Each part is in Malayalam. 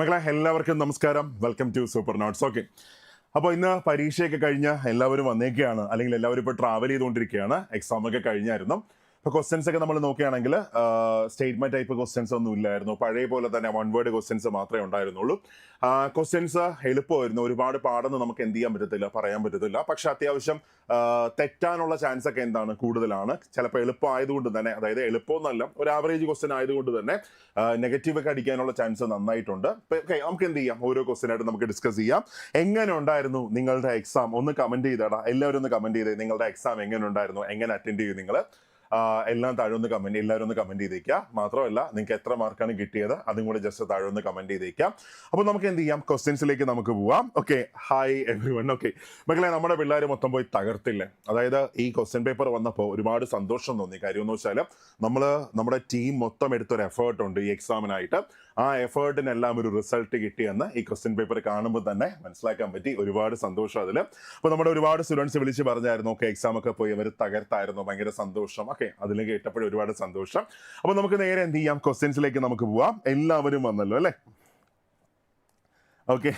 മക്കളെ എല്ലാവർക്കും നമസ്കാരം. Welcome to super notes okay അപ്പോൾ ഇന്ന് പരീക്ഷയൊക്കെ കഴിഞ്ഞ് എല്ലാവരും വന്നേക്കുകയാണ് അല്ലെങ്കിൽ എല്ലാവരും ഇപ്പോൾ ട്രാവൽ ചെയ്തുകൊണ്ടിരിക്കുകയാണ്. എക്സാം ഒക്കെ കഴിഞ്ഞായിരുന്നു. ഇപ്പോൾ ക്വസ്റ്റ്യൻസ് ഒക്കെ നമ്മൾ നോക്കുകയാണെങ്കിൽ സ്റ്റേറ്റ്മെന്റ് ടൈപ്പ് ക്വസ്റ്റ്യൻസ് ഒന്നും ഇല്ലായിരുന്നു. പഴയ പോലെ തന്നെ വൺ വേർഡ് ക്വസ്റ്റ്യൻസ് മാത്രമേ ഉണ്ടായിരുന്നുള്ളൂ. ക്വസ്റ്റ്യൻസ് എളുപ്പമായിരുന്നു. ഒരുപാട് പാടെന്ന് നമുക്ക് എന്ത് ചെയ്യാൻ പറ്റത്തില്ല പറയാൻ പറ്റത്തില്ല. പക്ഷെ അത്യാവശ്യം തെറ്റാനുള്ള ചാൻസ് ഒക്കെ എന്താണ്? കൂടുതലാണ്. ചിലപ്പോൾ എളുപ്പമായതുകൊണ്ട് തന്നെ അതായത് എളുപ്പമൊന്നല്ല ഒരു ആവറേജ് ക്വസ്റ്റ്യൻ ആയതുകൊണ്ട് തന്നെ നെഗറ്റീവ് ഒക്കെ അടിക്കാനുള്ള ചാൻസ് നന്നായിട്ടുണ്ട്. ഓക്കെ നമുക്ക് എന്ത് ചെയ്യാം? ഓരോ ക്വസ്റ്റ്യൻ ആയിട്ട് നമുക്ക് ഡിസ്കസ് ചെയ്യാം. എങ്ങനെ ഉണ്ടായിരുന്നു നിങ്ങളുടെ എക്സാം ഒന്ന് കമന്റ് ചെയ്തടാ. എല്ലാവരും ഒന്ന് കമന്റ് ചെയ്തേ. നിങ്ങളുടെ എക്സാം എങ്ങനെ ഉണ്ടായിരുന്നു? എങ്ങനെ അറ്റൻഡ് ചെയ്തു നിങ്ങൾ എല്ലാം താഴെ ഒന്ന് കമന്റ് എല്ലാവരും ഒന്ന് കമന്റ് ചെയ്തേക്കാം. മാത്രമല്ല നിങ്ങൾക്ക് എത്ര മാർക്കാണ് കിട്ടിയത് അതും കൂടെ ജസ്റ്റ് താഴെ ഒന്ന് കമന്റ് ചെയ്തേക്കാം. അപ്പോൾ നമുക്ക് എന്ത് ചെയ്യാം? ക്വസ്റ്റ്യൻസിലേക്ക് നമുക്ക് പോവാം. Okay hi everyone okay മക്കളെ നമ്മുടെ പിള്ളേർ മൊത്തം പോയി തകർത്തില്ലേ? അതായത് ഈ ക്വസ്റ്റ്യൻ പേപ്പർ വന്നപ്പോൾ ഒരുപാട് സന്തോഷം തോന്നി. കാര്യം എന്ന് വെച്ചാൽ നമ്മൾ നമ്മുടെ ടീം മൊത്തം എടുത്തൊരു എഫേർട്ട് ഉണ്ട് ഈ എക്സാമിനായിട്ട് ആ എഫേർട്ടിനെല്ലാം ഒരു റിസൾട്ട് കിട്ടിയെന്ന് ഈ ക്വസ്റ്റ്യൻ പേപ്പർ കാണുമ്പോൾ തന്നെ മനസ്സിലാക്കാൻ പറ്റി. ഒരുപാട് സന്തോഷം അതിൽ അപ്പോൾ നമ്മുടെ ഒരുപാട് സ്റ്റുഡൻസ് വിളിച്ച് പറഞ്ഞായിരുന്നു ഓക്കെ എക്സാം ഒക്കെ പോയി അവർ തകർത്തായിരുന്നു ഭയങ്കര സന്തോഷം. ഓക്കെ അതിൽ കേട്ടപ്പോഴും ഒരുപാട് സന്തോഷം. അപ്പോൾ നമുക്ക് നേരെ എന്ത് ചെയ്യാം? ക്വസ്റ്റ്യൻസിലേക്ക് നമുക്ക് പോവാം. എല്ലാവരും വന്നല്ലോ അല്ലേ? ഓക്കെ.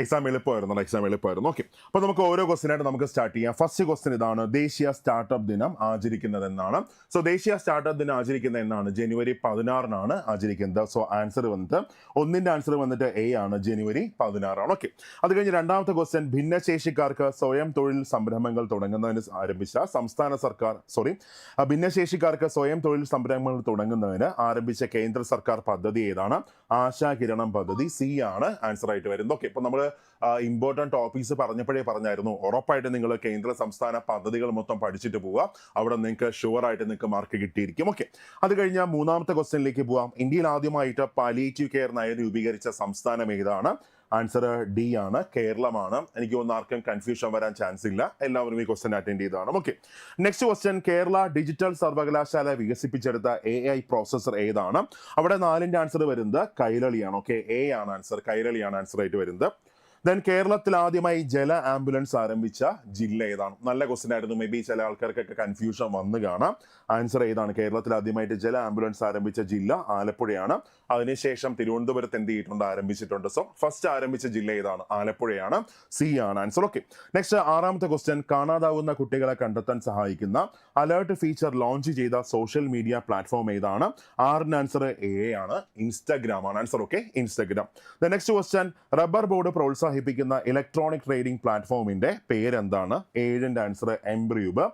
എക്സാം എളുപ്പമായിരുന്നു എക്സാം എളുപ്പമായിരുന്നു ഓക്കെ അപ്പോൾ നമുക്ക് ഓരോ ക്വസ്റ്റിനായിട്ട് നമുക്ക് സ്റ്റാർട്ട് ചെയ്യാം. ഫസ്റ്റ് ക്വസ്റ്റ്യൻ ഇതാണ് ദേശീയ സ്റ്റാർട്ടപ്പ് ദിനം ആചരിക്കുന്നത് എന്നാണ് സോ ദേശീയ സ്റ്റാർട്ടപ്പ് ദിനം ആചരിക്കുന്നത് എന്നാണ് ജനുവരി പതിനാറിനാണ് ആചരിക്കുന്നത്. സോ ആൻസർ വന്നിട്ട് ഒന്നിന്റെ ആൻസർ വന്നിട്ട് എ ആണ് ജനുവരി പതിനാറാണ്. ഓക്കെ അത് കഴിഞ്ഞ് രണ്ടാമത്തെ ക്വസ്റ്റ്യൻ ഭിന്നശേഷിക്കാർക്ക് സ്വയം തൊഴിൽ സംരംഭങ്ങൾ തുടങ്ങുന്നതിന് ആരംഭിച്ച സംസ്ഥാന സർക്കാർ സോറി ഭിന്നശേഷിക്കാർക്ക് സ്വയം തൊഴിൽ സംരംഭങ്ങൾ തുടങ്ങുന്നതിന് ആരംഭിച്ച കേന്ദ്ര സർക്കാർ പദ്ധതി ഏതാണ്? ആശാ കിരണം പദ്ധതി സി ആണ് ആൻസർ ആയിട്ട് വരുന്നത്. ഓക്കെ ഇപ്പൊ നമ്മൾ ഇമ്പോർട്ടന്റ് ടോപ്പിക്സ് പറഞ്ഞപ്പോഴേ പറഞ്ഞായിരുന്നു. ഉറപ്പായിട്ട് നിങ്ങൾ കേന്ദ്ര സംസ്ഥാന പദ്ധതികൾ മൊത്തം പഠിച്ചിട്ട് പോവുക അവിടെ നിങ്ങൾക്ക് ഷുവർ ആയിട്ട് നിങ്ങൾക്ക് മാർക്ക് കിട്ടിയിരിക്കും. ഓക്കെ അത് കഴിഞ്ഞാൽ മൂന്നാമത്തെ ക്വസ്റ്റ്യനിലേക്ക് പോവാം. ഇന്ത്യയിൽ ആദ്യമായിട്ട് പാലിയേറ്റീവ് കെയർ നയം രൂപീകരിച്ച സംസ്ഥാനം ഏതാണ്? ആൻസർ ഡി ആണ് കേരളമാണ്. എനിക്ക് ഒന്ന് ആർക്കും കൺഫ്യൂഷൻ വരാൻ ചാൻസ് ഇല്ല. എല്ലാവരും ഈ ക്വസ്റ്റൻ അറ്റൻഡ് ചെയ്തതാണ്. Okay next question Kerala digital സർവകലാശാല വികസിപ്പിച്ചെടുത്ത എ ഐ പ്രോസസർ ഏതാണ്? അവിടെ നാലിന്റെ ആൻസർ വരുന്നത് കൈരളിയാണ്. ഓക്കെ എ ആണ് ആൻസർ കൈരളിയാണ് ആൻസർ ആയിട്ട് വരുന്നത്. ദെൻ കേരളത്തിൽ ആദ്യമായി ജല ആംബുലൻസ് ആരംഭിച്ച ജില്ല ഏതാണ്? നല്ല ക്വസ്റ്റ്യൻ ആയിരുന്നു. മേ ബി ചില ആൾക്കാർക്കൊക്കെ കൺഫ്യൂഷൻ വന്നു കാണാം. ആൻസർ ഏതാണ്? കേരളത്തിൽ ആദ്യമായിട്ട് ജല ആംബുലൻസ് ആരംഭിച്ച ജില്ല ആലപ്പുഴയാണ്. അതിനുശേഷം തിരുവനന്തപുരത്ത് എന്ത് ചെയ്തിട്ടുണ്ട്? ആരംഭിച്ചിട്ടുണ്ട്. സോ ഫസ്റ്റ് ആരംഭിച്ച ജില്ല ഏതാണ്? ആലപ്പുഴയാണ്. സി ആണ് ആൻസർ ഓക്കെ നെക്സ്റ്റ് ആറാമത്തെ ക്വസ്റ്റ്യൻ കാണാതാവുന്ന കുട്ടികളെ കണ്ടെത്താൻ സഹായിക്കുന്ന അലേർട്ട് ഫീച്ചർ ലോഞ്ച് ചെയ്ത സോഷ്യൽ മീഡിയ പ്ലാറ്റ്ഫോം ഏതാണ്? ആറിന് ആൻസർ എ ആണ്. ഇൻസ്റ്റാഗ്രാം ആണ് answer okay Instagram the next question rubber board പ്രോത്സാഹിപ്പിക്കുന്ന ഇലക്ട്രോണിക് ട്രേഡിംഗ് പ്ലാറ്റ്ഫോമിന്റെ പേരെന്താണ്? ഏഴിന്റെ ആൻസർ എംബ്രിയൂബ്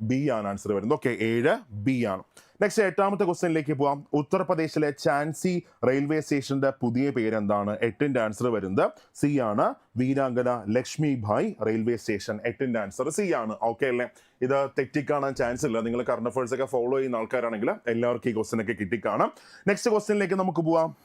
ബി ആണ് ആൻസർ വരുന്നത്. ഓക്കെ ഏഴ് ബി ആണ്. നെക്സ്റ്റ് എട്ടാമത്തെ ക്വസ്റ്റ്യനിലേക്ക് പോവാം. ഉത്തർപ്രദേശിലെ ചാൻസി റെയിൽവേ സ്റ്റേഷന്റെ പുതിയ പേരെന്താണ്? എട്ടിന്റെ ആൻസർ വരുന്നത് സി ആണ്. വീരാംഗന ലക്ഷ്മി ഭായ് റെയിൽവേ സ്റ്റേഷൻ എട്ടിന്റെ ആൻസർ സി ആണ്. ഓക്കെ അല്ലേ? ഇത് തെറ്റിക്കാണാൻ ചാൻസ് ഇല്ല. നിങ്ങൾ കറണ്ട് അഫേഴ്സ് ഒക്കെ ഫോളോ ചെയ്യുന്ന ആൾക്കാരാണെങ്കിൽ എല്ലാവർക്കും ഈ ക്വസ്റ്റ്യൻ ഒക്കെ കിട്ടിക്കാണാം. നെക്സ്റ്റ് ക്വസ്റ്റ്യനിലേക്ക് നമുക്ക് പോവാം.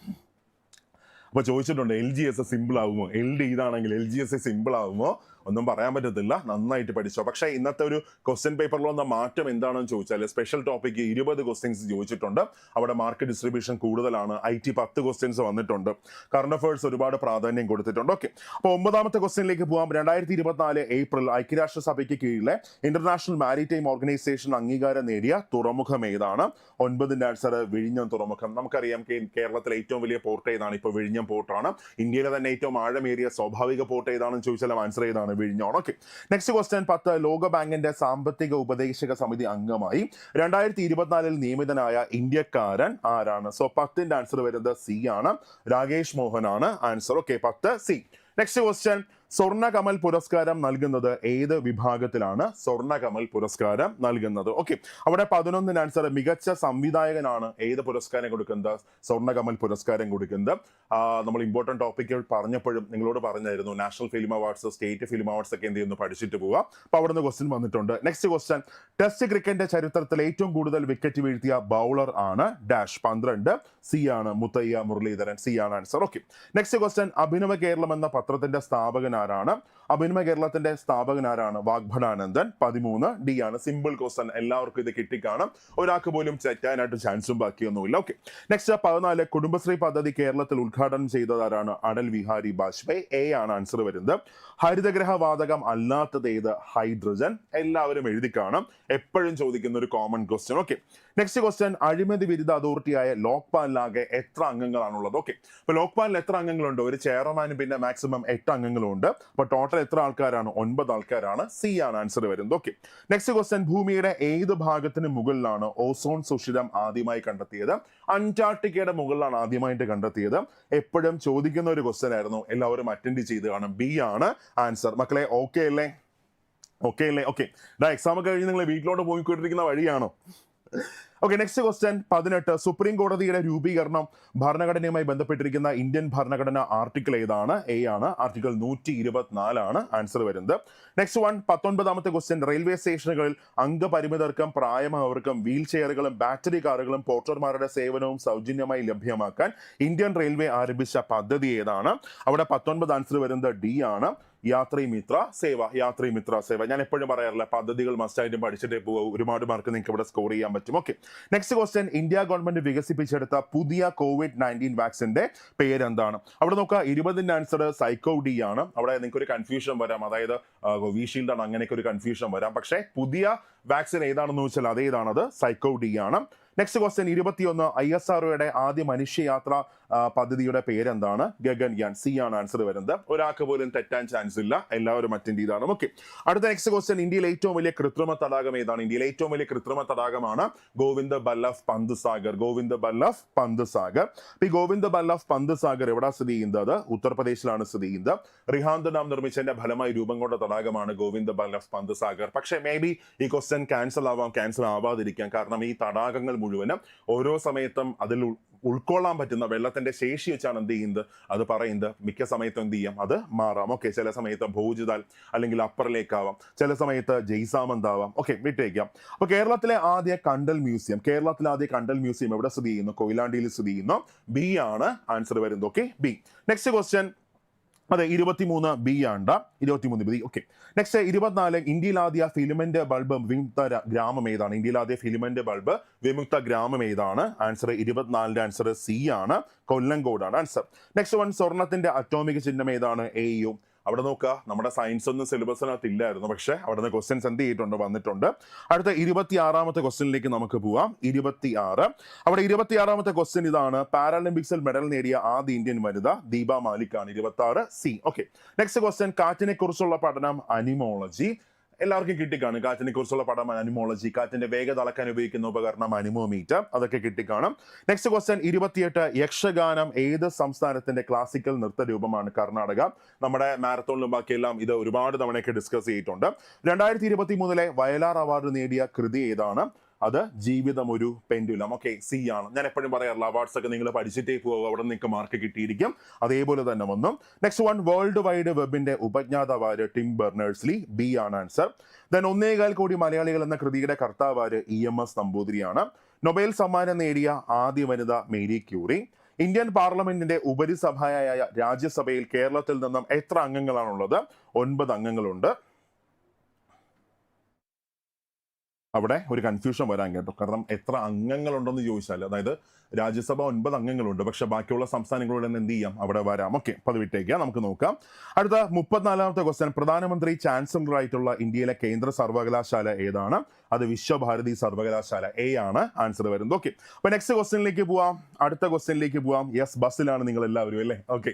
അപ്പൊ ചോദിച്ചിട്ടുണ്ട് എൽ ജി എസ് സിമ്പിൾ ആകുമോ എൽ ഡി ഇതാണെങ്കിൽ എൽ ജി എസ് സിമ്പിൾ ആവുമോ? ഒന്നും പറയാൻ പറ്റത്തില്ല. നന്നായിട്ട് പഠിച്ചോ. പക്ഷേ ഇന്നത്തെ ഒരു ക്വസ്റ്റ്യൻ പേപ്പറിൽ വന്ന മാറ്റം എന്താണെന്ന് ചോദിച്ചാൽ സ്പെഷ്യൽ ടോപ്പിക്ക് ഇരുപത് ക്വസ്റ്റ്യൻസ് ചോദിച്ചിട്ടുണ്ട്. അവിടെ മാർക്ക് ഡിസ്ട്രിബ്യൂഷൻ കൂടുതലാണ്. ഐ ടി പത്ത് ക്വസ്റ്റ്യൻസ് വന്നിട്ടുണ്ട്. കറണ്ട് അഫേഴ്സ് ഒരുപാട് പ്രാധാന്യം കൊടുത്തിട്ടുണ്ട്. ഓക്കെ അപ്പോൾ ഒമ്പതാമത്തെ ക്വസ്റ്റ്യനിലേക്ക് പോകാം രണ്ടായിരത്തി ഇരുപത്തിനാല് ഏപ്രിൽ ഐക്യരാഷ്ട്രസഭയ്ക്ക് കീഴിലെ ഇന്റർനാഷണൽ മാരിടൈം ഓർഗനൈസേഷൻ അംഗീകാരം നേടിയ തുറമുഖം ഏതാണ്? ഒൻപതിന്റെ ആൻസർ വിഴിഞ്ഞം തുറമുഖം. നമുക്കറിയാം കേരളത്തിലെ ഏറ്റവും വലിയ പോർട്ട് ഏതാണ്? ഇപ്പോൾ വിഴിഞ്ഞം പോർട്ടാണ് ഇന്ത്യയിലെ തന്നെ ഏറ്റവും ആഴമേറിയ സ്വാഭാവിക പോർട്ട് ഏതാണെന്ന് ചോദിച്ചാൽ ആൻസർ ഏതാണ്? വിഴിഞ്ഞമാണ് ഓക്കെ നെക്സ്റ്റ് ക്വസ്റ്റ്യൻ പത്ത് ലോകബാങ്കിന്റെ സാമ്പത്തിക ഉപദേശക സമിതി അംഗമായി രണ്ടായിരത്തി ഇരുപത്തിനാലിൽ നിയമിതനായ ഇന്ത്യക്കാരൻ ആരാണ്? സോ പത്തിന്റെ ആൻസർ വരുന്നത് സി ആണ്. രാകേഷ് മോഹൻ ആണ് ആൻസർ ഓക്കെ പത്ത് C next question Swarna Kamal പുരസ്കാരം നൽകുന്നത് ഏത് വിഭാഗത്തിലാണ്? സ്വർണകമൽ പുരസ്കാരം നൽകുന്നത്. ഓക്കെ അവിടെ പതിനൊന്നിന് ആൻസർ മികച്ച സംവിധായകനാണ് ഏത് പുരസ്കാരം കൊടുക്കുന്നത്? സ്വർണകമൽ പുരസ്കാരം കൊടുക്കുന്നത്. നമ്മൾ ഇമ്പോർട്ടന്റ് ടോപ്പിക്കുകൾ പറഞ്ഞപ്പോഴും നിങ്ങളോട് പറഞ്ഞായിരുന്നു national film awards state film awards ഒക്കെ എന്ത് ചെയ്യുന്നു? പഠിച്ചിട്ട് പോവുക. അപ്പോൾ അവിടെ നിന്ന് ക്വസ്റ്റ്യൻ വന്നിട്ടുണ്ട്. നെക്സ്റ്റ് ക്വസ്റ്റ്യൻ ടെസ്റ്റ് ക്രിക്കറ്റിന്റെ ചരിത്രത്തിൽ ഏറ്റവും കൂടുതൽ വിക്കറ്റ് വീഴ്ത്തിയ ബൗളർ ആണ് ഡാഷ് പന്ത്രണ്ട്. സി ആണ് മുത്തയ്യ മുരളീധരൻ. സി ആണ് answer okay next question Abhinava Keralam എന്ന പത്രത്തിന്റെ സ്ഥാപകൻ ആരാണ് അഭിനവ കേരളത്തിന്റെ സ്ഥാപകൻ ആരാണ് വാഗ്ഭടാനന്ദൻ. പതിമൂന്ന് ഡി ആണ് സിമ്പിൾ ക്വസ്റ്റൻ എല്ലാവർക്കും ഇത് കിട്ടിക്കാണും. ഒരാൾക്ക് പോലും തെറ്റാനായിട്ട് ചാൻസും ബാക്കിയൊന്നുമില്ല. ഓക്കെ നെക്സ്റ്റ് പതിനാല് കുടുംബശ്രീ പദ്ധതി കേരളത്തിൽ ഉദ്ഘാടനം ചെയ്തതാരാണ് അടൽ വിഹാരി ബാജ്പേയി എ ആണ് ആൻസർ വരുന്നത്. ഹരിതഗ്രഹ വാതകം അല്ലാത്തത് ഏത്? ഹൈഡ്രജൻ. എല്ലാവരും എഴുതി കാണും. എപ്പോഴും ചോദിക്കുന്ന ഒരു common question okay next question അഴിമതി വിരുദ്ധ അതോറിറ്റിയായ ലോക്പാലിലാകെ എത്ര അംഗങ്ങളാണുള്ളത്? ഓക്കെ അപ്പൊ ലോക്പാലിൽ എത്ര അംഗങ്ങളുണ്ട്? ഒരു ചെയർമാനും പിന്നെ മാക്സിമം എട്ട് അംഗങ്ങളുണ്ട്. അപ്പൊ ടോട്ടൽ എത്ര ആൾക്കാരാണ്? ഒൻപത് ആൾക്കാരാണ്. സി ആണ് ആൻസർ വരുന്നത്. ഓക്കെ നെക്സ്റ്റ് ക്വസ്റ്റ്യൻ ഭൂമിയുടെ ഏത് ഭാഗത്തിന് മുകളിലാണ് ഓസോൺ സുഷിരം ആദ്യമായി കണ്ടെത്തിയത്? അന്റാർട്ടിക്കയുടെ മുകളിലാണ് ആദ്യമായിട്ട് കണ്ടെത്തിയത്. എപ്പോഴും ചോദിക്കുന്ന ഒരു ക്വസ്റ്റ്യൻ ആയിരുന്നു. എല്ലാവരും അറ്റൻഡ് ചെയ്ത് കാണും. ബി ആണ് ആൻസർ മക്കളെ ഓക്കെ അല്ലേ? ഓക്കെ അല്ലേ? ഓക്കെ എക്സാം ഒക്കെ കഴിഞ്ഞ് നിങ്ങൾ വീട്ടിലോട്ട് പോയിക്കൊണ്ടിരിക്കുന്ന വഴിയാണോ? ഓക്കെ നെക്സ്റ്റ് ക്വസ്റ്റ്യൻ പതിനെട്ട്. സുപ്രീം കോടതിയുടെ രൂപീകരണം ഭരണഘടനയുമായി ബന്ധപ്പെട്ടിരിക്കുന്ന ഇന്ത്യൻ ഭരണഘടന ആർട്ടിക്കിൾ ഏതാണ്? എ ആണ്. ആർട്ടിക്കിൾ നൂറ്റി ഇരുപത്തിനാലാണ് ആൻസർ വരുന്നത്. നെക്സ്റ്റ് വൺ പത്തൊൻപതാമത്തെ ക്വസ്റ്റ്യൻ റെയിൽവേ സ്റ്റേഷനുകളിൽ അംഗപരിമിതർക്കും പ്രായമായവർക്കും വീൽ ചെയറുകളും ബാറ്ററി കാറുകളും പോർട്ടർമാരുടെ സേവനവും സൗജന്യമായി ലഭ്യമാക്കാൻ ഇന്ത്യൻ റെയിൽവേ ആരംഭിച്ച പദ്ധതി ഏതാണ്? അവിടെ പത്തൊൻപത് ആൻസർ വരുന്നത് ഡി ആണ്. യാത്രി മിത്ര സേവ യാത്രി മിത്ര സേവ. ഞാൻ എപ്പോഴും പറയാറില്ല പദ്ധതികൾ മസ്റ്റായിട്ടും പഠിച്ചിട്ടേ പോകും ഒരുപാട് മാർക്ക് നിങ്ങൾക്ക് ഇവിടെ സ്കോർ ചെയ്യാൻ പറ്റും. Okay next question India government വികസിപ്പിച്ചെടുത്ത പുതിയ കോവിഡ് നയന്റീൻ വാക്സിന്റെ പേര് എന്താണ് അവിടെ നോക്കുക ഇരുപതിന്റെ ആൻസർ സൈക്കോ ഡി ആണ്. അവിടെ നിങ്ങൾക്ക് ഒരു കൺഫ്യൂഷൻ വരാം. അതായത് കോവിഷീൽഡ് ആണ്. അങ്ങനെയൊക്കെ ഒരു കൺഫ്യൂഷൻ വരാം. പക്ഷേ പുതിയ വാക്സിൻ ഏതാണെന്ന് ചോദിച്ചാൽ അതേതാണത് സൈക്കോ ഡി ആണ്. നെക്സ്റ്റ് ക്വസ്റ്റ്യൻ ഇരുപത്തിയൊന്ന് ഐ എസ് ആർഒയുടെ ആദ്യ മനുഷ്യയാത്ര പദ്ധതിയുടെ പേരെന്താണ്? ഗഗൻയാൻ സി ആണ് ആൻസർ വരുന്നത്. ഒരാൾക്ക് പോലും തെറ്റാൻ ചാൻസ് ഇല്ല. എല്ലാവരും അറ്റൻഡ് ചെയ്താണ്. ഓക്കെ അടുത്ത നെക്സ്റ്റ് ക്വസ്റ്റ്യൻ ഇന്ത്യയിലെ ഏറ്റവും വലിയ കൃത്രിമ തടാകം ഏതാണ്? ഇന്ത്യയിലെ ഏറ്റവും വലിയ കൃത്രിമ തടാകമാണ് ഗോവിന്ദ ബല്ലഫ് പന്ത് സാഗർ ഗോവിന്ദ ബല്ലഫ് പന്ത് സാഗർ ഈ ഗോവിന്ദ ബല്ലഫ് പന്ത് സാഗർ എവിടെ സ്ഥിതി ചെയ്യുന്നത്? ഉത്തർപ്രദേശിലാണ് സ്ഥിതി ചെയ്യുന്നത്. റിഹാന്ത് ഡാം നിർമ്മിച്ചതിന്റെ ഫലമായി രൂപം കൊണ്ട തടാകമാണ് ഗോവിന്ദ ബല്ലഫ് പന്ത് സാഗർ പക്ഷേ മേ ബി ഈ ക്വസ്റ്റ്യൻ ക്യാൻസൽ ആവാം ക്യാൻസൽ ആവാതിരിക്കാം. കാരണം ഈ തടാകങ്ങൾ മുഴുവനും ഓരോ സമയത്തും അതിൽ ഉൾക്കൊള്ളാൻ പറ്റുന്ന വെള്ളത്തിന്റെ ശേഷി വെച്ചാണ് എന്ത് ചെയ്യുന്നത്? അത് പറയുന്നത് മിക്ക സമയത്തും എന്ത് ചെയ്യാം? അത് മാറാം. ഓക്കെ ചില സമയത്ത് ഭോജിതാൽ അല്ലെങ്കിൽ അപ്പറിലേക്ക് ആവാം ചില സമയത്ത് ജയ്സാമന്ത് ആവാം ഓക്കെ വിട്ടേക്കാം. അപ്പൊ കേരളത്തിലെ ആദ്യ കണ്ടൽ മ്യൂസിയം കേരളത്തിലെ ആദ്യ കണ്ടൽ മ്യൂസിയം എവിടെ സ്ഥിതി ചെയ്യുന്നു? കൊയിലാണ്ടിയിൽ സ്ഥിതി ചെയ്യുന്നു. ബി ആണ് ആൻസർ വരുന്നത്. ഓക്കെ ബി നെക്സ്റ്റ് ക്വസ്റ്റ്യൻ അതെ ഇരുപത്തിമൂന്ന് ബി ആണ്ട. ഇരുപത്തിമൂന്ന് ബി ഓക്കെ നെക്സ്റ്റ് ഇരുപത്തിനാല് ഇന്ത്യയിൽ ആദ്യ ഫിലിമെന്റ് ബൾബ് വിമുക്ത ഗ്രാമം ഏതാണ്? ഇന്ത്യയിൽ ആദ്യ ഫിലിമെന്റ് ബൾബ് വിമുക്ത ഗ്രാമം ഏതാണ്? ആൻസർ ഇരുപത്തിനാലിന്റെ ആൻസർ സി ആണ്. കൊല്ലങ്കോടാണ് ആൻസർ നെക്സ്റ്റ് വൺ സ്വർണത്തിന്റെ അറ്റോമിക് ചിഹ്നം ഏതാണ്? എ യു അവിടെ നോക്കുക. നമ്മുടെ സയൻസ് ഒന്നും സിലബസിനകത്ത് ഇല്ലായിരുന്നു. പക്ഷെ അവിടെ നിന്ന് ക്വസ്റ്റ്യൻസ് എന്ത് ചെയ്തിട്ടുണ്ട്? വന്നിട്ടുണ്ട്. അടുത്ത ഇരുപത്തി ആറാമത്തെ ക്വസ്റ്റ്യനിലേക്ക് നമുക്ക് പോവാം. ഇരുപത്തി ആറ് അവിടെ ഇരുപത്തി ആറാമത്തെ ക്വസ്റ്റ്യൻ ഇതാണ് പാരാലിമ്പിക്സിൽ മെഡൽ നേടിയ ആദ്യ ഇന്ത്യൻ വനിത ദീപ മാലിക് ആണ് ഇരുപത്തി ആറ് സി ഓക്കെ നെക്സ്റ്റ് ക്വസ്റ്റ്യൻ കാറ്റിനെ കുറിച്ചുള്ള പഠനം അനിമോളജി എല്ലാവർക്കും കിട്ടിക്കാണും. കാറ്റിനെ കുറിച്ചുള്ള പഠനം അനിമോളജി കാറ്റിന്റെ വേഗത അളക്കാൻ ഉപയോഗിക്കുന്ന ഉപകരണം അനിമോമീറ്റർ അതൊക്കെ കിട്ടിക്കാണും. നെക്സ്റ്റ് ക്വസ്റ്റ്യൻ ഇരുപത്തിയെട്ട് യക്ഷഗാനം ഏത് സംസ്ഥാനത്തിന്റെ ക്ലാസിക്കൽ നൃത്ത രൂപമാണ് കർണാടക? നമ്മുടെ മാരത്തോണിലും ബാക്കിയെല്ലാം ഇത് ഒരുപാട് തവണയൊക്കെ ഡിസ്കസ് ചെയ്തിട്ടുണ്ട്. രണ്ടായിരത്തി ഇരുപത്തി മൂന്നിലെ വയലാർ അവാർഡ് നേടിയ കൃതി ഏതാണ്? അത് ജീവിതം ഒരു പെൻഡുലം ഓക്കെ സി ആണ്. ഞാൻ എപ്പോഴും പറയാറില്ല അവാർഡ്സ് ഒക്കെ നിങ്ങൾ പഠിച്ചിട്ടേ പോകും അവിടെ നിങ്ങൾക്ക് മാർക്ക് കിട്ടിയിരിക്കും. അതേപോലെ തന്നെ വന്നു. നെക്സ്റ്റ് വൺ വേൾഡ് വൈഡ് വെബിന്റെ ഉപജ്ഞാതാവാര് ടിം ബെർണേഴ്സ്ലി ബി ആണ് ആൻസർ ദെൻ ഒന്നേകാൽ കോടി മലയാളികൾ എന്ന കൃതിയുടെ കർത്താവാര് ഇ എം എസ് നമ്പൂതിരിയാണ്. നൊബേൽ സമ്മാനം നേടിയ ആദ്യ വനിത മേരി ക്യൂറി. ഇന്ത്യൻ പാർലമെന്റിന്റെ ഉപരിസഭയായ രാജ്യസഭയിൽ കേരളത്തിൽ നിന്നും എത്ര അംഗങ്ങളാണുള്ളത്? ഒൻപത് അംഗങ്ങളുണ്ട്. അവിടെ ഒരു കൺഫ്യൂഷൻ വരാൻ കേട്ടോ. കാരണം എത്ര അംഗങ്ങളുണ്ടെന്ന് ചോദിച്ചാൽ അതായത് രാജ്യസഭ ഒൻപത് അംഗങ്ങളുണ്ട് പക്ഷെ ബാക്കിയുള്ള സംസ്ഥാനങ്ങളോട് തന്നെ എന്ത് ചെയ്യാം? അവിടെ വരാം. ഓക്കെ അത് വിട്ടേക്കാം നമുക്ക് നോക്കാം. അടുത്ത മുപ്പത്തിനാലാമത്തെ ക്വസ്റ്റ്യൻ പ്രധാനമന്ത്രി ചാൻസലർ ആയിട്ടുള്ള ഇന്ത്യയിലെ കേന്ദ്ര സർവകലാശാല ഏതാണ്? അത് വിശ്വഭാരതി സർവകലാശാല എ ആണ്. ആൻസർ വരുന്നത്. ഓക്കെ അപ്പൊ നെക്സ്റ്റ് ക്വസ്റ്റ്യനിലേക്ക് പോവാം. അടുത്ത ക്വസ്റ്റ്യനിലേക്ക് പോവാം. യെസ് ബസ്സിലാണ് നിങ്ങൾ എല്ലാവരും അല്ലേ? ഓക്കെ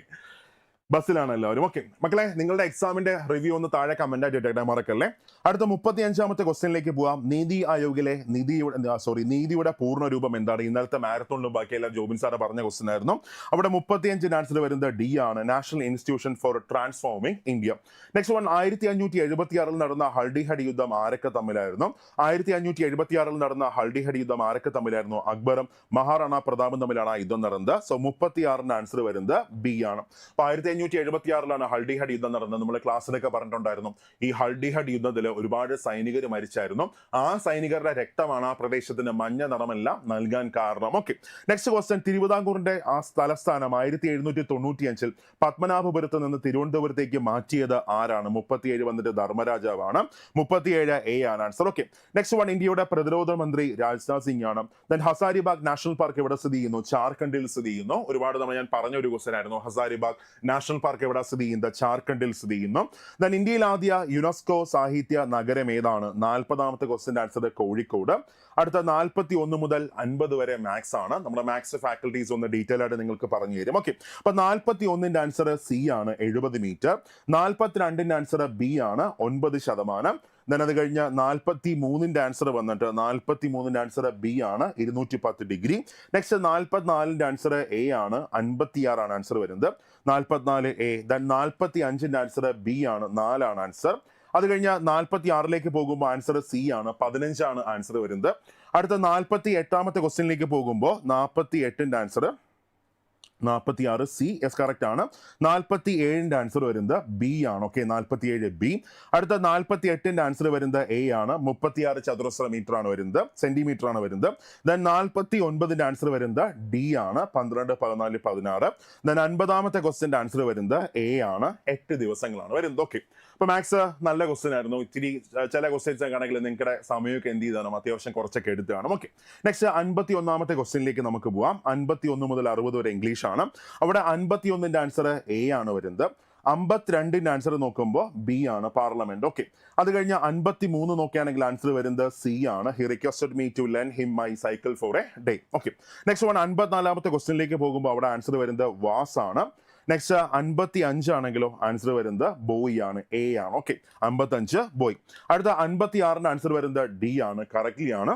ബസ്സിലാണ് എല്ലാവരും. ഓക്കെ മക്കളെ നിങ്ങളുടെ എക്സാമിന്റെ റിവ്യൂ ഒന്ന് താഴെ കമന്റ് ആയിട്ട് മറക്കല്ലേ? അടുത്ത മുപ്പത്തി അഞ്ചാമത്തെ ക്വസ്റ്റ്യനിലേക്ക് പോവാം. നീതി ആയോഗിലെ നിധിയുടെ സോറി നീതിയുടെ പൂർണ രൂപം എന്താണ്? ഇന്നലത്തെ മാരത്തോണിലും ബാക്കിയെല്ലാം ജോബിൻ സാറ് പറഞ്ഞ ക്വസ്റ്റ്യൻ ആയിരുന്നു. അവിടെ മുപ്പത്തിയഞ്ചിന് ആൻസർ വരുന്നത് ഡി ആണ്. National institution for transforming India next one ആയിരത്തി അഞ്ഞൂറ്റി എഴുപത്തി ആറിൽ നടന്ന ഹൾഡിഹഡ് യുദ്ധം ആരൊക്കെ തമ്മിലായിരുന്നു? ആയിരത്തി അഞ്ഞൂറ്റി എഴുപത്തി ആറിൽ നടന്ന ഹൾഡിഹഡ് യുദ്ധം ആരൊക്കെ തമ്മിലായിരുന്നു? അക്ബറും മഹാറാണ പ്രതാപും തമ്മിലാണ് യുദ്ധം നടന്നത്. സോ മുപ്പത്തി ആറിന് ആൻസർ വരുന്നത് ബി ആണ്. അപ്പൊ ആയിരത്തി അഞ്ഞൂറ്റി എഴുപത്തി ആറിലാണ് ഹൾഡിഹഡ് യുദ്ധം നടന്നത്. നമ്മൾ ക്ലാസ്സിലൊക്കെ പറഞ്ഞിട്ടുണ്ടായിരുന്നു. ഈ ഹൾഡിഹഡ് യുദ്ധത്തിൽ ഒരുപാട് സൈനികർ മരിച്ചായിരുന്നു. ആ സൈനികരുടെ രക്തമാണ് ആ പ്രദേശത്തിന് മഞ്ഞ നിറമെല്ലാം നൽകാൻ കാരണം. ഓക്കെ നെക്സ്റ്റ് ക്വസ്റ്റ്യൻ തിരുവിതാംകൂറിന്റെ ആ തലസ്ഥാനം ആയിരത്തി എഴുന്നൂറ്റി തൊണ്ണൂറ്റി അഞ്ചിൽ പത്മനാഭപുരത്ത് നിന്ന് തിരുവനന്തപുരത്തേക്ക് മാറ്റിയത് ആരാണ്? മുപ്പത്തിയേഴ് വന്നിട്ട് ധർമ്മരാജാവാണ്. മുപ്പത്തിയേഴ് എ ആണ് ആൻസർ ഓക്കെ നെക്സ്റ്റ് വൺ ഇന്ത്യയുടെ പ്രതിരോധ മന്ത്രി രാജ്നാഥ് സിംഗ് ആണ് ദെൻ ഹസാരിബാഗ് നാഷണൽ പാർക്ക് എവിടെ സ്ഥിതി ചെയ്യുന്നു? ജാർഖണ്ഡിൽ സ്ഥിതി ചെയ്യുന്നു. ഒരുപാട് തവണ ഞാൻ പറഞ്ഞ ഒരു ക്വസ്റ്റൻ ആയിരുന്നു. ഹസാരിബാഗ് നാഷണൽ നാഷണൽ പാർക്ക് എവിടെ സ്ഥിതി ചെയ്യുന്നത് ജാർഖണ്ഡിൽ സ്ഥിതി ചെയ്യുന്നു. ദൻ ഇന്ത്യയിൽ ആദ്യ യുനെസ്കോ സാഹിത്യ നഗരം ഏതാണ്? നാൽപ്പതാമത്തെ ക്വസ്റ്റ്യൻ ആൻസർ കോഴിക്കോട്. അടുത്ത നാൽപ്പത്തി ഒന്ന് മുതൽ അൻപത് വരെ മാത്സ് ആണ്. നമ്മുടെ മാത്സ് ഫാക്കൽറ്റീസ് ഒന്ന് ഡീറ്റെയിൽ ആയിട്ട് നിങ്ങൾക്ക് പറഞ്ഞു തരും. ഓക്കെ അപ്പൊ നാൽപ്പത്തി ഒന്നിന്റെ ആൻസർ സി ആണ് എഴുപത് മീറ്റർ നാൽപ്പത്തിരണ്ടിന്റെ ആൻസർ ബി ആണ് ഒൻപത് ശതമാനം. ദെൻ അത് കഴിഞ്ഞ നാൽപ്പത്തി മൂന്നിന്റെ ആൻസർ വന്നിട്ട് നാൽപ്പത്തി മൂന്നിന്റെ ആൻസർ ബി ആണ് ഇരുന്നൂറ്റി പത്ത് ഡിഗ്രി നെക്സ്റ്റ് നാൽപ്പത്തിനാലിന്റെ ആൻസർ എ ആണ് അൻപത്തിയാറാണ് ആൻസർ വരുന്നത്. നാൽപ്പത്തിനാല് എ ദെൻ നാൽപ്പത്തി അഞ്ചിന്റെ ആൻസർ ബി ആണ് നാലാണ് ആൻസർ അത് കഴിഞ്ഞ നാൽപ്പത്തി ആറിലേക്ക് പോകുമ്പോൾ ആൻസർ സി ആണ് പതിനഞ്ചാണ് ആൻസർ വരുന്നത്. അടുത്ത നാൽപ്പത്തി എട്ടാമത്തെ ക്വസ്റ്റ്യനിലേക്ക് പോകുമ്പോൾ നാൽപ്പത്തി എട്ടിന്റെ ആൻസർ നാൽപ്പത്തി ആറ് സി എസ് കറക്റ്റ് ആണ്. നാൽപ്പത്തി ഏഴിന്റെ ആൻസർ വരുന്നത് ബി ആണ്. ഓക്കെ നാൽപ്പത്തി ഏഴ് ബി അടുത്ത നാൽപ്പത്തി എട്ടിന്റെ ആൻസർ വരുന്നത് എ ആണ്. മുപ്പത്തി ആറ് ചതുരശ്ര മീറ്റർ ആണ് വരുന്നത്. സെന്റിമീറ്റർ ആണ് വരുന്നത്. ദെൻ നാൽപ്പത്തി ഒൻപതിന്റെ ആൻസർ വരുന്നത് ഡി ആണ്. പന്ത്രണ്ട് പതിനാല് പതിനാറ്. ദെൻ അൻപതാമത്തെ ക്വസ്റ്റിന്റെ ആൻസർ വരുന്നത് എ ആണ്. എട്ട് ദിവസങ്ങളാണ്. വരുന്നത്. ഓക്കെ അപ്പൊ മാത്സ് നല്ല ക്വസ്റ്റ്യൻ ആയിരുന്നു. ഇത്തിരി ചില ക്വസ്റ്റ്യൻസ് ആണെങ്കിൽ നിങ്ങളുടെ സമയമൊക്കെ എന്ത് ചെയ്താണ് അത്യാവശ്യം കുറച്ചൊക്കെ എടുത്ത് കാണും. ഓക്കെ നെക്സ്റ്റ് അൻപത്തി ഒന്നാമത്തെ ക്വസ്റ്റ്യനിലേക്ക് നമുക്ക് പോവാം. അൻപത്തി ഒന്ന് മുതൽ അറുപത് വരെ ഇംഗ്ലീഷ് ആണ്. അവിടെ അൻപത്തി ഒന്നിന്റെ ആൻസർ എ ആണ് വരുന്നത്. അമ്പത്തിരണ്ടിന്റെ ആൻസർ നോക്കുമ്പോൾ ബി ആണ് പാർലമെന്റ് ഓക്കെ അത് കഴിഞ്ഞ് അൻപത്തി മൂന്ന് നോക്കുകയാണെങ്കിൽ ആൻസർ വരുന്നത് സി ആണ്. He requested me to lend him my cycle for a day okay next one അൻപത്തിനാലാമത്തെ ക്വസ്റ്റ്യനിലേക്ക് പോകുമ്പോൾ അവിടെ ആൻസർ വരുന്നത് വാസ് ആണ്. നെക്സ്റ്റ് അൻപത്തി അഞ്ചാണെങ്കിലോ ആൻസർ വരുന്നത് ബോയ് ആണ്. എ ആണ്. ഓക്കെ അമ്പത്തി അഞ്ച് ബോയ് അടുത്ത അൻപത്തി ആറിന്റെ ആൻസർ വരുന്നത് ഡി ആണ്. കറക്റ്റ്ലി ആണ്.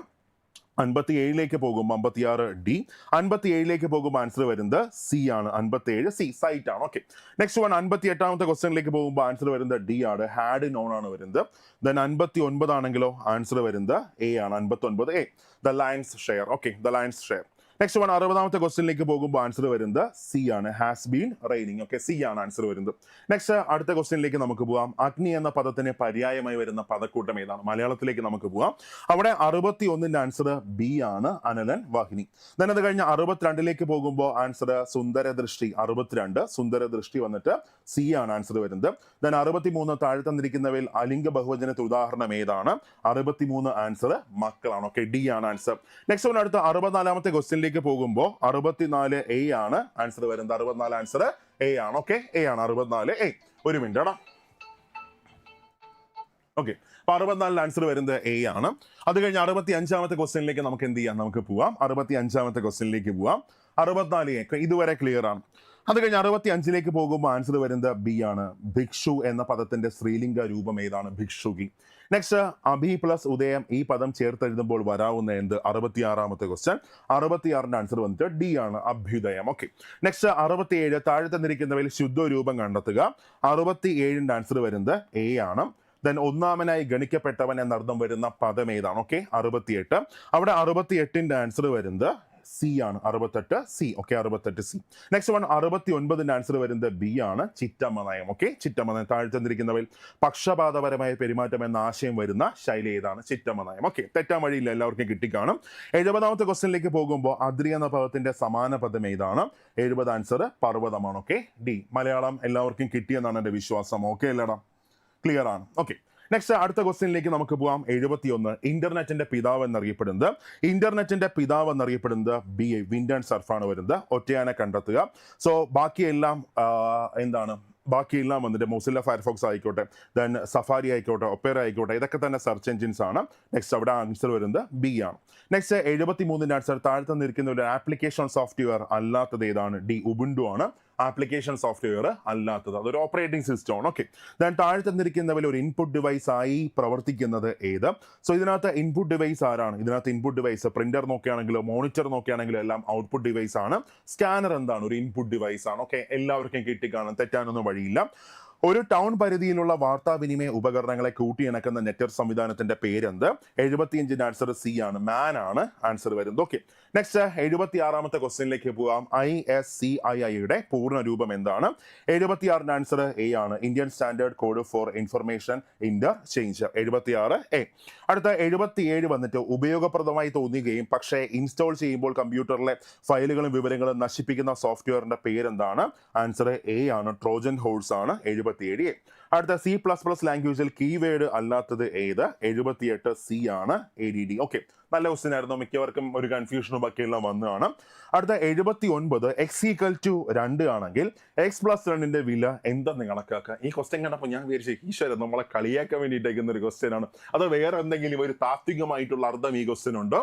അൻപത്തി ഏഴിലേക്ക് പോകുമ്പോൾ അമ്പത്തിയാറ് ഡി അൻപത്തി ഏഴിലേക്ക് പോകുമ്പോൾ ആൻസർ വരുന്നത് സി ആണ്. അൻപത്തി ഏഴ് സി സൈറ്റ് ആണ്. ഓക്കെ നെക്സ്റ്റ് വൺ അൻപത്തി എട്ടാമത്തെ ക്വസ്റ്റനിലേക്ക് പോകുമ്പോൾ ആൻസർ വരുന്നത് ഡി ആണ്. ഹാഡ് നോൺ ആണ് വരുന്നത്. ദെൻ അൻപത്തി ഒൻപതാണെങ്കിലോ ആൻസർ വരുന്നത് എ ആണ്. അൻപത്തി ഒൻപത് A the lion's share okay the lion's share next one അറുപതാമത്തെ ക്വസ്റ്റിനിലേക്ക് പോകുമ്പോൾ ആൻസർ വരുന്നത് സി ആണ്. Has been raining okay C ആണ് ആൻസർ വരുന്നത്. നെക്സ്റ്റ് അടുത്ത ക്വസ്റ്റിനിലേക്ക് നമുക്ക് പോവാം. അഗ്നി എന്ന പദത്തിന് പര്യായമായി വരുന്ന പദക്കൂട്ടം ഏതാണ്? മലയാളത്തിലേക്ക് നമുക്ക് പോവാം. അവിടെ അറുപത്തി ഒന്നിന്റെ ആൻസർ ബി ആണ് അനലൻ വാഹിനി. Then അത് കഴിഞ്ഞ് അറുപത്തിരണ്ടിലേക്ക് പോകുമ്പോൾ ആൻസർ സുന്ദര ദൃഷ്ടി അറുപത്തിരണ്ട് സുന്ദര ദൃഷ്ടി വന്നിട്ട് സി ആണ് ആൻസർ വരുന്നത്. ദെൻ അറുപത്തി മൂന്ന് താഴെ തന്നിരിക്കുന്നവയിൽ അലിംഗ ബഹുവചനത്തിന് ഉദാഹരണം ഏതാണ്? അറുപത്തി മൂന്ന് ആൻസർ മക്കളാണ്. ഓക്കെ ഡി ആണ് ആൻസർ നെക്സ്റ്റ് വൺ അടുത്ത അറുപത്തിനാലാമത്തെ ക്വസ്റ്റ്യനിലേക്ക് പോകുമ്പോൾ അറുപത്തിനാല് എ ആണ്. ആൻസർ വരുന്നത് അറുപത്തിനാല് ആൻസർ എ ആണ്. ഓക്കെ എ ആണ്. അറുപത്തിനാല് എ ഒരു മിനിറ്റ് ആണോ ഓക്കെ അപ്പൊ അറുപത്തിനാലിൽ ആൻസർ വരുന്നത് എ ആണ്. അത് കഴിഞ്ഞ് അറുപത്തി അഞ്ചാമത്തെ ക്വസ്റ്റ്യനിലേക്ക് നമുക്ക് എന്ത് ചെയ്യാം? നമുക്ക് പോവാം. അറുപത്തി അഞ്ചാമത്തെ ക്വസ്റ്റ്യനിലേക്ക് പോവാം. അറുപത്തിനാല് എ ഇതുവരെ ക്ലിയർ ആണ്. അത് കഴിഞ്ഞ് അറുപത്തി അഞ്ചിലേക്ക് പോകുമ്പോൾ ആൻസർ വരുന്നത് ബി ആണ്. ഭിക്ഷു എന്ന പദത്തിന്റെ സ്ത്രീലിംഗ രൂപം ഏതാണ്? ഭിക്ഷുകി. നെക്സ്റ്റ് അഭി പ്ലസ് ഉദയം ഈ പദം ചേർത്തെഴുതുമ്പോൾ വരാവുന്ന എന്ത്? അറുപത്തിയാറാമത്തെ ക്വസ്റ്റ്യൻ അറുപത്തിയാറിന്റെ ആൻസർ വന്നിട്ട് ഡി ആണ് അഭ്യുദയം. ഓക്കെ നെക്സ്റ്റ് അറുപത്തിയേഴ് താഴെ തന്നിരിക്കുന്നവയിൽ ശുദ്ധ രൂപം കണ്ടെത്തുക. അറുപത്തി ഏഴിന്റെ ആൻസർ വരുന്നത് എ ആണ്. ദെൻ ഒന്നാമനായി ഗണിക്കപ്പെട്ടവൻ എന്നർത്ഥം വരുന്ന പദം ഏതാണ്? ഓക്കെ അറുപത്തിയെട്ട്. അവിടെ അറുപത്തിയെട്ടിന്റെ ആൻസർ വരുന്നത് സി ആണ്. അറുപത്തെട്ട് സി ഓക്കെ അറുപത്തെട്ട് സി നെക്സ്റ്റ് വൺ അറുപത്തി ഒൻപതിന് ആൻസർ വരുന്നത് ബി ആണ്. ചിറ്റമ്മ നയം. ഓക്കെ ചിറ്റമ്മ നയം. താഴെ തന്നിരിക്കുന്നവയിൽ പക്ഷപാതപരമായ പെരുമാറ്റം എന്ന ആശയം വരുന്ന ശൈലി ഏതാണ്? ചിറ്റമ്മ നയം. ഓക്കെ തെറ്റാൻ വഴിയില്ല. എല്ലാവർക്കും കിട്ടിക്കാണും. എഴുപതാമത്തെ ക്വസ്റ്റ്യനിലേക്ക് പോകുമ്പോൾ അദ്രി എന്ന പദത്തിന്റെ സമാന പദം ഏതാണ്? എഴുപത് ആൻസർ പർവതമാണ്. ഓക്കെ ഡി മലയാളം എല്ലാവർക്കും കിട്ടിയെന്നാണ് എന്റെ വിശ്വാസം. ഓക്കെ അല്ലടാ? ക്ലിയർ ആണ്. ഓക്കെ നെക്സ്റ്റ് അടുത്ത ക്വസ്റ്റ്യനിലേക്ക് നമുക്ക് പോവാം. എഴുപത്തിയൊന്ന് ഇന്റർനെറ്റിന്റെ പിതാവ് എന്നറിയപ്പെടുന്നത്. ഇന്റർനെറ്റിന്റെ പിതാവ് എന്നറിയപ്പെടുന്നത് ബി എ വിൻഡൺ സർഫാണ് വരുന്നത്. ഒറ്റയാനെ കണ്ടെത്തുക. സോ ബാക്കിയെല്ലാം എന്താണ്? ബാക്കിയെല്ലാം വന്നിട്ട് മൊസില്ല ഫയർഫോക്സ് ആയിക്കോട്ടെ ദെൻ സഫാരി ആയിക്കോട്ടെ ഒപ്പേറ ആയിക്കോട്ടെ ഇതൊക്കെ തന്നെ സെർച്ച് എഞ്ചിൻസ് ആണ്. നെക്സ്റ്റ് അവിടെ ആൻസർ വരുന്നത് ബി ആണ്. നെക്സ്റ്റ് എഴുപത്തി മൂന്നിന്റെ ആൻസർ താഴെ തന്നിരിക്കുന്ന ഒരു ആപ്ലിക്കേഷൻ സോഫ്റ്റ്വെയർ അല്ലാത്തത് ഏതാണ്? ഡി ഉബുണ്ടു ആണ്. ആപ്ലിക്കേഷൻ സോഫ്റ്റ്വെയർ അല്ലാത്തത്. അതൊരു ഓപ്പറേറ്റിംഗ് സിസ്റ്റം ആണ് ഓക്കെ. ഞാൻ താഴെ തന്നിരിക്കുന്നവയിൽ ഒരു ഇൻപുട്ട് ഡിവൈസ് ആയി പ്രവർത്തിക്കുന്നത് ഏത്? സോ ഇതിനകത്ത് ഇൻപുട്ട് ഡിവൈസ് ആരാണ്? ഇതിനകത്ത് ഇൻപുട്ട് ഡിവൈസ് പ്രിന്റർ നോക്കുകയാണെങ്കിലോ മോണിറ്റർ നോക്കുകയാണെങ്കിലോ എല്ലാം ഔട്ട്പുട്ട് ഡിവൈസ് ആണ്. സ്കാനർ എന്താണ്? ഒരു ഇൻപുട്ട് ഡിവൈസ് ആണ്. ഓക്കെ. എല്ലാവർക്കും കിട്ടിക്കാണും. തെറ്റാനൊന്നും വഴിയില്ല. ഒരു ടൗൺ പരിധിയിലുള്ള വാർത്താവിനിമയ ഉപകരണങ്ങളെ കൂട്ടിയിണക്കുന്ന നെറ്റ്വർക്ക് സംവിധാനത്തിന്റെ പേരെന്ത്? എഴുപത്തിയഞ്ചിന്റെ ആൻസർ സി ആണ്. മാൻ ആണ് ആൻസർ വരുന്നത്. ഓക്കെ നെക്സ്റ്റ് എഴുപത്തി ആറാമത്തെ ക്വസ്റ്റ്യനിലേക്ക് പോകാം ഐ എസ് സി ഐ ഐയുടെ പൂർണ രൂപം എന്താണ്? എഴുപത്തിയാറിന്റെ ആൻസർ എ ആണ്. Indian standard code for information interchange എഴുപത്തിയാറ് എ അടുത്ത എഴുപത്തിയേഴ് വന്നിട്ട് ഉപയോഗപ്രദമായി തോന്നുകയും പക്ഷേ ഇൻസ്റ്റാൾ ചെയ്യുമ്പോൾ കമ്പ്യൂട്ടറിലെ ഫയലുകളും വിവരങ്ങളും നശിപ്പിക്കുന്ന സോഫ്റ്റ്വെയറിന്റെ പേരെന്താണ്? ആൻസർ എ ആണ്. ട്രോജൻ ഹോൾസ് ആണ്. എഴുപത്തി എഴുപത്തിയേഴ്. എ അടുത്ത സി പ്ലസ് പ്ലസ് ലാംഗ്വേജിൽ കീവേഡ് അല്ലാത്തത് ഏത്? എഴുപത്തിയെട്ട് സി ആണ് എ ഡി ഡി ഓക്കെ നല്ല ക്വസ്റ്റ്യൻ ആയിരുന്നു. മിക്കവർക്കും ഒരു കൺഫ്യൂഷനും ഒക്കെ എല്ലാം വന്നതാണ്. അടുത്ത എഴുപത്തി ഒൻപത് എക്സ് ഈക്വൽ ടു രണ്ട് ആണെങ്കിൽ എക്സ് പ്ലസ് രണ്ടിന്റെ വില എന്തെന്ന് കണക്കാക്കുക ഈ ക്വസ്റ്റ്യൻ കണ്ടപ്പോൾ ഞാൻ വിചാരിച്ചു ഈശ്വരൻ നമ്മളെ കളിയാക്കാൻ വേണ്ടിയിട്ടേക്കുന്ന ഒരു ക്വസ്റ്റ്യൻ ആണ്. അത് വേറെ എന്തെങ്കിലും ഒരു താത്വികമായിട്ടുള്ള അർത്ഥം ഈ ക്വസ്റ്റ്യൻ ഉണ്ടോ.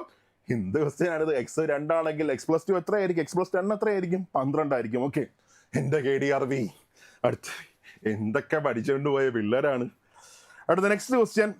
എന്ത് ക്വസ്റ്റ്യൻ ആണിത്? എക്സ് രണ്ടാണെങ്കിൽ എക്സ് പ്ലസ് ടു എത്രയായിരിക്കും? എക്സ് പ്ലസ് ടെൻ എത്രയായിരിക്കും? പന്ത്രണ്ടായിരിക്കും. ഓക്കെ എന്റെ കെ ഡി ആർ വി അടുത്ത് എന്തൊക്കെ പഠിച്ചുകൊണ്ട് പോയ പിള്ളേരാണ്. അടുത്ത നെക്സ്റ്റ് ക്വസ്റ്റ്യൻ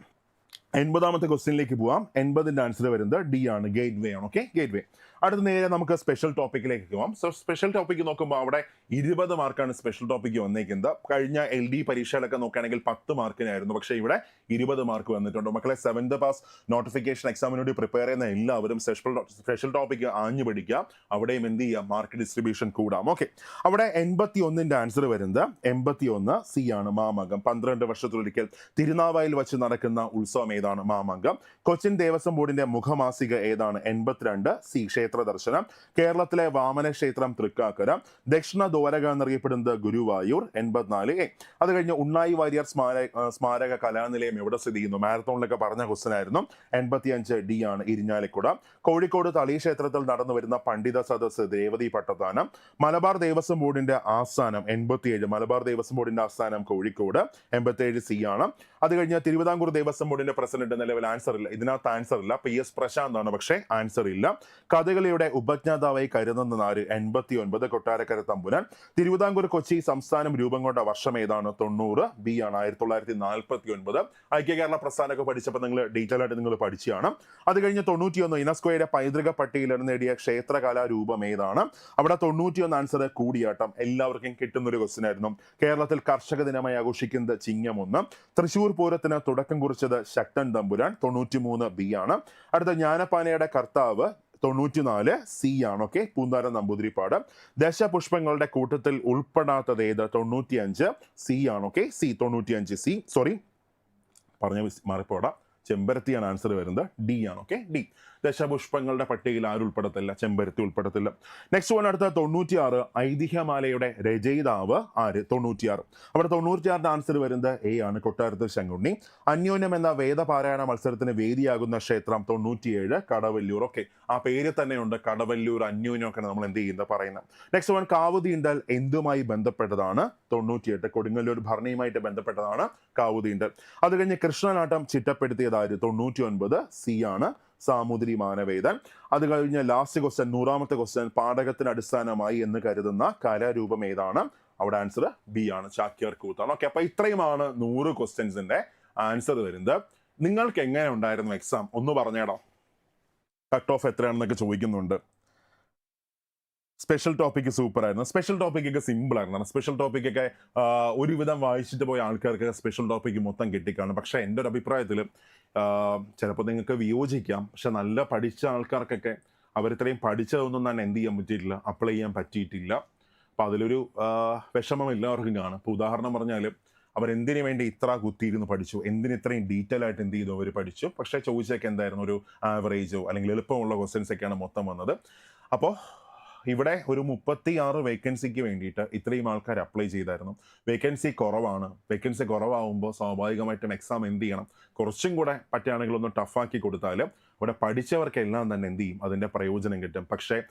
എൺപതാമത്തെ ക്വസ്റ്റ്യനിലേക്ക് പോവാം. എൺപതിന്റെ ആൻസർ വരുന്നത് ഡി ആണ്. ഗേറ്റ് വേ ആണ്. ഓക്കെ ഗേറ്റ് വേ അടുത്ത നേരെ നമുക്ക് സ്പെഷ്യൽ ടോപ്പിക്കിലേക്ക് പോകാം സോ സ്പെഷ്യൽ ടോപ്പിക്ക് നോക്കുമ്പോൾ അവിടെ ഇരുപത് മാർക്കാണ് സ്പെഷ്യൽ ടോപ്പിക്ക് വന്നേക്കുന്നത്. കഴിഞ്ഞ എൽ ഡി പരീക്ഷയിലൊക്കെ നോക്കുകയാണെങ്കിൽ പത്ത് മാർക്കിനായിരുന്നു പക്ഷേ ഇവിടെ ഇരുപത് മാർക്ക് വന്നിട്ടുണ്ട്. മക്കളെ സെവൻത് പാസ് നോട്ടിഫിക്കേഷൻ വേണ്ടി പ്രിപ്പയർ ചെയ്യുന്ന എല്ലാവരും സ്പെഷ്യൽ സ്പെഷ്യൽ ടോപ്പിക്ക് ആഞ്ഞു പിടിക്കുക അവിടെയും എന്ത് ചെയ്യാം മാർക്ക് ഡിസ്ട്രിബ്യൂഷൻ കൂടാം. ഓക്കെ അവിടെ എൺപത്തി ഒന്നിന്റെ ആൻസർ വരുന്നത് എൺപത്തി ഒന്ന് സി ആണ് മാമകം പന്ത്രണ്ട് വർഷത്തിലൊരിക്കൽ തിരുനാവായിൽ വെച്ച് നടക്കുന്ന ഉത്സവം ഏതാണ്? മാമകം കൊച്ചിൻ ദേവസ്വം ബോർഡിന്റെ മുഖമാസിക ഏതാണ്? എൺപത്തിരണ്ട് സി ക്ഷേത്ര ദർശനം കേരളത്തിലെ വാമന ക്ഷേത്രം തൃക്കാക്കര ദക്ഷിണ ദ്വാരക എന്നറിയപ്പെടുന്നത് ഗുരുവായൂർ എൺപത്തിനാല് എ. അത് കഴിഞ്ഞ് ഉണ്ണായി വാര്യർ സ്മാരക സ്മാരക കലാനിലയം എവിടെ സ്ഥിതി ചെയ്യുന്നു? മാരത്തോണിലൊക്കെ പറഞ്ഞ ക്വസ്റ്റൻ ആയിരുന്നു. എൺപത്തിയഞ്ച് ഡി ആണ് ഇരിഞ്ഞാലിക്കുട. കോഴിക്കോട് തളി ക്ഷേത്രത്തിൽ നടന്നു വരുന്ന പണ്ഡിത സദസ് ദേവതി പട്ടത്താനം മലബാർ ദേവസ്വം ബോർഡിന്റെ ആസ്ഥാനം എൺപത്തിയേഴ്. മലബാർ ദേവസ്വം ബോർഡിന്റെ ആസ്ഥാനം കോഴിക്കോട് എൺപത്തിയേഴ് സി ആണ്. അത് കഴിഞ്ഞ് തിരുവിതാംകൂർ ദേവസ്വം ബോർഡിന്റെ പ്രസിഡന്റ് നിലവിൽ ആൻസർ ഇല്ല. ഇതിനകത്ത് ആൻസർ ഇല്ല. പി എസ് പ്രശാന്ത് ആണ്. പക്ഷേ ആൻസർ ഇല്ല. കഥകളിയുടെ ഉപജ്ഞാതാവായി കരുതുന്ന ആര് എൺപത്തി ഒൻപത് കൊട്ടാരക്കര തമ്പുരാൻ തിരുവിതാംകൂർ കൊച്ചി സംസ്ഥാനം രൂപം കൊണ്ട വർഷം ഏതാണ്? തൊണ്ണൂറ്. ബി ആണ്. ആയിരത്തി തൊള്ളായിരത്തി നാൽപ്പത്തി ഒൻപത് ഐക്യ കേരള പ്രസ്ഥാനമൊക്കെ പഠിച്ചപ്പോൾ നിങ്ങൾ ഡീറ്റെയിൽ ആയിട്ട് നിങ്ങൾ പഠിച്ചതാണ്. അത് കഴിഞ്ഞ് തൊണ്ണൂറ്റിയൊന്ന് യുനെസ്കോയുടെ പൈതൃക പട്ടികയിൽ നേടിയ ക്ഷേത്രകലാരൂപം ഏതാണ്? അവിടെ തൊണ്ണൂറ്റിയൊന്ന് ആൻസർ കൂടിയാട്ടം. എല്ലാവർക്കും കിട്ടുന്ന ഒരു ക്വസ്റ്റ്യൻ ആയിരുന്നു. കേരളത്തിൽ കർഷക ദിനമായി ആഘോഷിക്കുന്നത് ചിങ്ങം ഒന്ന് തൃശൂർ പൂരത്തിന് തുടക്കം കുറിച്ചത് ശക്തൻ തമ്പുരാൻ. തൊണ്ണൂറ്റിമൂന്ന് ബി ആണ്. അടുത്ത ജ്ഞാനപ്പാനയുടെ കർത്താവ് തൊണ്ണൂറ്റിനാല് സി ആണ് ഓക്കെ പൂന്താര നമ്പൂതിരിപ്പാട് ദശപുഷ്പങ്ങളുടെ കൂട്ടത്തിൽ ഉൾപ്പെടാത്തത് ഏത്? തൊണ്ണൂറ്റിയഞ്ച് സി ആണ് ഓക്കെ സി തൊണ്ണൂറ്റിയഞ്ച് സി സോറി പറഞ്ഞ മാറിപ്പോടാം. ചെമ്പരത്തിയാണ് ആൻസർ വരുന്നത്. ഡി ആണ് ഓക്കെ ഡി ദശപുഷ്പങ്ങളുടെ പട്ടികയിൽ ആരും ഉൾപ്പെടത്തില്ല ചെമ്പരത്തി ഉൾപ്പെടത്തില്ല. നെക്സ്റ്റ് വൺ അടുത്ത തൊണ്ണൂറ്റിയാറ് ഐതിഹ്യമാലയുടെ രചയിതാവ് ആര്? തൊണ്ണൂറ്റിയാറ്. അവിടെ തൊണ്ണൂറ്റിയാറിന്റെ ആൻസർ വരുന്നത് എ ആണ് കൊട്ടാരത്ത് ശങ്കുണ്ണി. അന്യോന്യം എന്ന വേദപാരായണ മത്സരത്തിന് വേദിയാകുന്ന ക്ഷേത്രം തൊണ്ണൂറ്റിയേഴ് കടവല്ലൂർ. ഓക്കെ ആ പേര് തന്നെയുണ്ട് കടവല്ലൂർ അന്യോന്യം ഒക്കെ നമ്മൾ എന്ത് ചെയ്യുന്നത്? പറയുന്നത്. നെക്സ്റ്റ് വൺ കാവുതീണ്ടൽ എന്തുമായി ബന്ധപ്പെട്ടതാണ്? തൊണ്ണൂറ്റിയെട്ട് കൊടുങ്ങല്ലൂർ ഭരണിയുമായിട്ട് ബന്ധപ്പെട്ടതാണ് കാവുതീണ്ടൽ അത് കഴിഞ്ഞ് കൃഷ്ണനാട്ടം ചിട്ടപ്പെടുത്തിയതായിരുന്നു തൊണ്ണൂറ്റി ഒൻപത് സി ആണ്. സാമൂതിരി മാനവേദൻ. അത് കഴിഞ്ഞ ലാസ്റ്റ് ക്വസ്റ്റ്യൻ നൂറാമത്തെ ക്വസ്റ്റ്യൻ പാഠകത്തിന് അടിസ്ഥാനമായി എന്ന് കരുതുന്ന കലാരൂപം ഏതാണ്? അവിടെ ആൻസർ ബി ആണ് ചാക്യാർ കൂത്താണ്. ഓക്കെ അപ്പൊ ഇത്രയുമാണ് നൂറ് ക്വസ്റ്റ്യൻസിന്റെ ആൻസർ വരുന്നത്. നിങ്ങൾക്ക് എങ്ങനെ ഉണ്ടായിരുന്നു എക്സാം ഒന്ന് പറഞ്ഞേടോ. കട്ട് ഓഫ് എത്രയാണെന്നൊക്കെ ചോദിക്കുന്നുണ്ട്. സ്പെഷ്യൽ ടോപ്പിക് സൂപ്പർ ആയിരുന്നു. സ്പെഷ്യൽ ടോപ്പിക് ഒക്കെ സിമ്പിൾ ആയിരുന്നു. സ്പെഷ്യൽ ടോപ്പിക് ഒക്കെ ഒരുവിധം വായിച്ചിട്ട് പോയ ആൾക്കാർക്ക് സ്പെഷ്യൽ ടോപ്പിക് മൊത്തം കിട്ടിക്കാണ്. പക്ഷെ എന്റെ ഒരു അഭിപ്രായത്തിൽ ചിലപ്പോൾ നിങ്ങൾക്ക് വിയോജിക്കാം. പക്ഷെ നല്ല പഠിച്ച ആൾക്കാർക്കൊക്കെ അവരിത്രയും പഠിച്ചതൊന്നും തന്നെ എന്ത് ചെയ്യാൻ പറ്റിയിട്ടില്ല അപ്ലൈ ചെയ്യാൻ പറ്റിയിട്ടില്ല. അപ്പോൾ അതിലൊരു വിഷമം എല്ലാവർക്കും കാണും. ഇപ്പോൾ ഉദാഹരണം പറഞ്ഞാൽ അവരെന്തിനു വേണ്ടി ഇത്ര കുത്തിയിരുന്ന് പഠിച്ചു? എന്തിന് ഇത്രയും ഡീറ്റെയിൽ ആയിട്ട് എന്ത് ചെയ്തു അവർ പഠിച്ചു? പക്ഷേ ചോദിച്ചൊക്കെ എന്തായിരുന്നു? ഒരു ആവറേജോ അല്ലെങ്കിൽ എളുപ്പമുള്ള ക്വസ്റ്റ്യൻസ് ഒക്കെയാണ് മൊത്തം വന്നത്. അപ്പോൾ ഇവിടെ ഒരു മുപ്പത്തി ആറ് വേക്കൻസിക്ക് വേണ്ടിയിട്ട് ഇത്രയും ആൾക്കാർ അപ്ലൈ ചെയ്തായിരുന്നു. വേക്കൻസി കുറവാണ്. വേക്കൻസി കുറവാകുമ്പോൾ സ്വാഭാവികമായിട്ടും എക്സാം എന്ത് ചെയ്യണം? കുറച്ചും കൂടെ പറ്റുകയാണെങ്കിൽ ഒന്ന് ടഫാക്കി കൊടുത്താൽ ഇവിടെ പഠിച്ചവർക്കെല്ലാം തന്നെ എന്ത് ചെയ്യും? അതിന്റെ പ്രയോജനം കിട്ടും. പക്ഷേ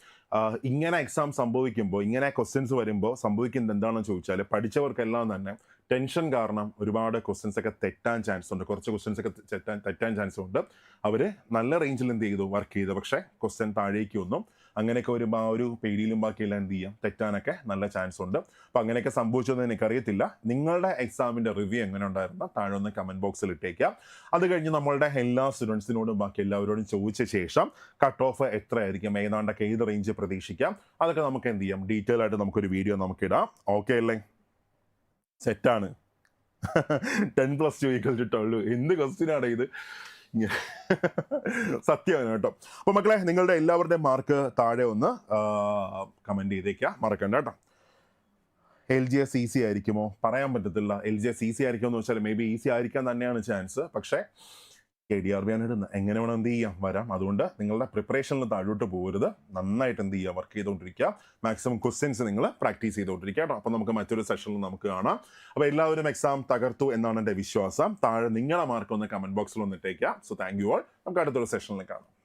ഇങ്ങനെ എക്സാം സംഭവിക്കുമ്പോൾ ഇങ്ങനെ ക്വസ്റ്റ്യൻസ് വരുമ്പോൾ സംഭവിക്കുന്നത് എന്താണെന്ന് ചോദിച്ചാൽ പഠിച്ചവർക്കെല്ലാം തന്നെ ടെൻഷൻ കാരണം ഒരുപാട് ക്വസ്റ്റ്യൻസ് ഒക്കെ തെറ്റാൻ ചാൻസ് ഉണ്ട്. കുറച്ച് ക്വസ്റ്റ്യൻസ് ഒക്കെ തെറ്റാൻ തെറ്റാൻ ചാൻസ് ഉണ്ട്. അവർ നല്ല റേഞ്ചിൽ എന്ത് ചെയ്തു? വർക്ക് ചെയ്തു. പക്ഷേ ക്വസ്റ്റ്യൻ താഴേക്ക് വന്നു. അങ്ങനെയൊക്കെ വരുമ്പോൾ ആ ഒരു പേടിയിലും ബാക്കിയെല്ലാം എന്ത് ചെയ്യാം? തെറ്റാനൊക്കെ നല്ല ചാൻസ് ഉണ്ട്. അപ്പോൾ അങ്ങനെയൊക്കെ സംഭവിച്ചതെന്ന് എനിക്കറിയത്തില്ല. നിങ്ങളുടെ എക്സാമിന്റെ റിവ്യൂ എങ്ങനെ ഉണ്ടായിരുന്നു? താഴെ ഒന്ന് കമന്റ് ബോക്സിൽ ഇട്ടേക്കാം. അത് കഴിഞ്ഞ് നമ്മളുടെ എല്ലാ സ്റ്റുഡൻസിനോടും ബാക്കി എല്ലാവരോടും ചോദിച്ച ശേഷം കട്ട് ഓഫ് എത്രയായിരിക്കും? ഏതാണ്ടൊക്കെ ഏത് റേഞ്ച് പ്രതീക്ഷിക്കാം? അതൊക്കെ നമുക്ക് എന്ത് ചെയ്യാം? ഡീറ്റെയിൽ ആയിട്ട് നമുക്കൊരു വീഡിയോ നമുക്കിടാം ഓക്കെ അല്ലേ? സെറ്റാണ് ten plus two equal to twelve എന്ത് ക്വസ്റ്റിനാണ് ഇത്. സത്യമാണ് കേട്ടോ. അപ്പോൾ മക്കളെ നിങ്ങളുടെ എല്ലാവരുടെയും മാർക്ക് താഴെ ഒന്ന് കമന്റ് ചെയ്തേക്കുക മറക്കണ്ട കേട്ടോ. എൽ ജി എസ് ഈസി ആയിരിക്കുമോ? പറയാൻ പറ്റത്തില്ല. എൽ ജി എസ് ഈസി ആയിരിക്കുമോ എന്ന് വെച്ചാൽ മേ ബി ഈസി ആയിരിക്കാൻ തന്നെയാണ് ചാൻസ് പക്ഷേ കെ ഡി ആർ ബി ഇടുന്നത് എങ്ങനെ വേണം എന്ത് ചെയ്യാം? വരാം. അതുകൊണ്ട് നിങ്ങളുടെ പ്രിപ്പറേഷനിൽ താഴോട്ട് പോകരുത്. നന്നായിട്ട് എന്ത് ചെയ്യുക വർക്ക് ചെയ്തുകൊണ്ടിരിക്കുക മാക്സിമം ക്വസ്റ്റ്യൻസ് നിങ്ങൾ പ്രാക്ടീസ് ചെയ്തുകൊണ്ടിരിക്കുക കേട്ടോ. അപ്പോൾ നമുക്ക് മറ്റൊരു സെഷനിൽ നമുക്ക് കാണാം. അപ്പോൾ എല്ലാവരും എക്സാം തകർത്തു എന്നാണ് എന്റെ വിശ്വാസം. താഴെ നിങ്ങളുടെ മാർക്ക് ഒന്ന് കമന്റ് ബോക്സിൽ ഒന്ന് ഇട്ടേക്കുക. സോ താങ്ക് യു ഓൾ നമുക്ക് അടുത്തൊരു സെഷനിൽ കാണാം.